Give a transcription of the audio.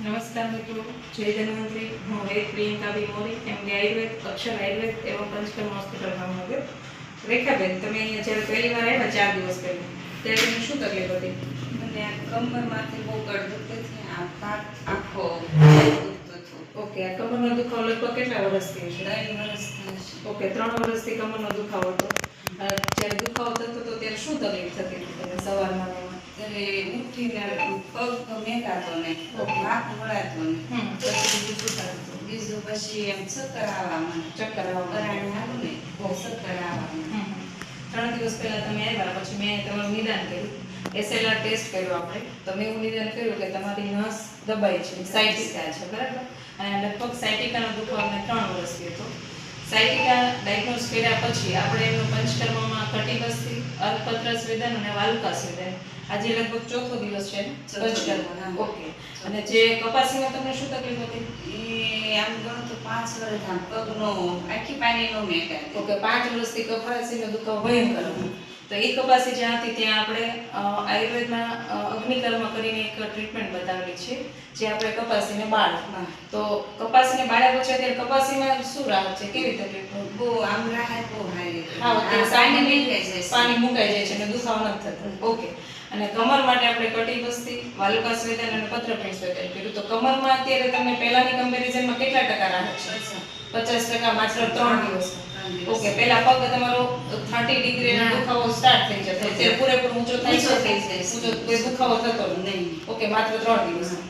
નમસ્કાર મિત્રો જય ધન્વંતરી હું વેદ પ્રિયંકાબી મોરી એમની આયુર્વેદ અક્ષર આયુર્વેદ એવં પંચકર્મ હોસ્પિટલ ભાવનગર. રેખાબેન તમે અહીંયા જ્યારે પહેલી વાર આવ્યા ચાર દિવસ પહેલાં. ત્યારે તમને શું તકલીફ હતી? મને આ કમરમાંથી બહુ ગળ હતી આ ભાગ આખો ઓકે આ કમરનો દુખાવો લગભગ કેટલા વર્ષથી છે? ત્રણ વર્ષ ઓકે ત્રણ વર્ષથી કમરનો દુખાવો હતો. જ્યારે દુખાવો થતો હતો ત્યારે શું તકલીફ થતી હતી? તમને સવારમાં ઉઠીને પગ મેકાતો ને હાથ ને બીજું પછી એમ ચક્કર આવવા મને ચક્કર આવવા પરાણે હાલું ને. ચક્કર આવવા. ત્રણ દિવસ પહેલા તમે આવ્યા પછી મેં તમારું નિદાન કર્યું. એસએલઆર ટેસ્ટ કર્યો આપણે. તો મેં એવું નિદાન કર્યું કે તમારી નસ દબાઈ છે સાયટિકા છે બરાબર? અને લગભગ સાયટિકાનો દુખાવો મેં ત્રણ વર્ષથી હતો સાયટિકા ડાયગ્નોઝ કર્યા પછી આપણે એમનું પંચકર્મમાં કટિબસ્તી અર્થપત્ર સ્વેદન અને વાલુકા સ્વેદન. આજે લગભગ ચોથો દિવસ છે? પંચકર્મ ઓકે. અને જે કપાસીમાં તમને શું તકલીફ હતી? એ આમ ગણો તો પાંચ વર્ષ આમ પગનો આખી પાણીનો મેકાતો ઓકે પાંચ વર્ષથી કપાસીનો દુખાવો ભયંકર હતો. તો એ કપાસી જ્યાં હતી ત્યાં આપણે આયુર્વેદમાં અગ્નિકર્મ કરીને એક ટ્રીટમેન્ટ બતાવેલી છે જે આપણે કપાસીને બાળ. તો કપાસીને બાળ્યા પછી અત્યારે કપાસીમાં શું રાહત છે? કેવી તકલીફ બહુ આમ રાહત બહુ સારી હા પાણી જાય. પાણી મુકાઈ જાય છે અને દુખાવો નથી થતો. ઓકે. અને કમર માટે આપણે કટિબસ્તી વાલુકા સ્વેદન અને પત્રપીઠ સ્વેદન કર્યું તો કમરમાં અત્યારે તમે પહેલાની કમ્પેરિઝનમાં કેટલા ટકા રાહત છે? પચાસ. ટકા માત્ર ત્રણ દિવસ. ઓકે પેલા પગ તમારો 30 ડિગ્રી દુખાવો અત્યારે પૂરેપૂરો ઊંચો થઈ છે. ઊંચો કોઈ દુખાવો થતો નહીં ઓકે માત્ર ત્રણ દિવસમાં